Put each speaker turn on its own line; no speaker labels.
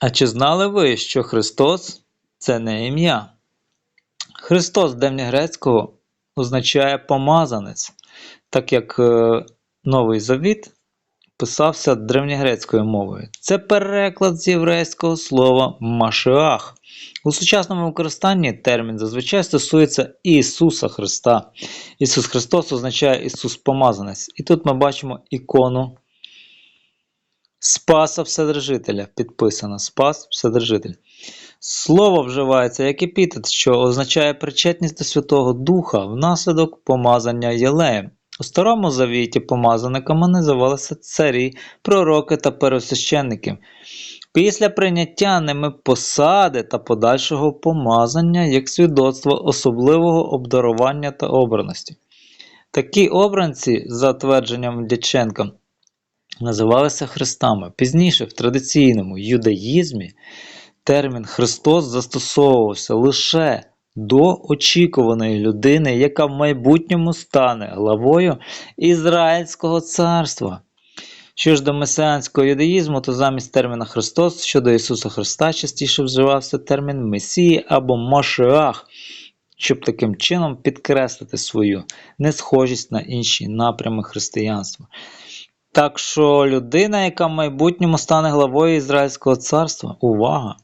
А чи знали ви, що Христос це не ім'я? Христос з древньогрецького означає помазанець, так як е, Новий Завіт писався древньогрецькою мовою. Це переклад з єврейського слова Машиах. У сучасному використанні термін зазвичай стосується Ісуса Христа. Ісус Христос означає Ісус Помазанець. І тут ми бачимо ікону Спаса Вседержителя. Підписано Спас Вседержитель. Слово вживається як епітет, що означає причетність до Святого Духа внаслідок помазання Єлеєм. У Старому Завіті помазаниками називалися царі, пророки та первосвященники. Після прийняття ними посади та подальшого помазання як свідоцтво особливого обдарування та обраності. Такі обранці, за твердженням Дяченка, називалися хрестами. Пізніше в традиційному юдаїзмі термін Христос застосовувався лише до очікуваної людини, яка в майбутньому стане главою Ізраїльського царства. Що ж до месіанського юдаїзму, то замість терміна Христос щодо Ісуса Христа частіше вживався термін Месії або Машеах, щоб таким чином підкреслити свою несхожість на інші напрями християнства. Так що людина, яка в майбутньому стане главою Ізраїльського царства, увага,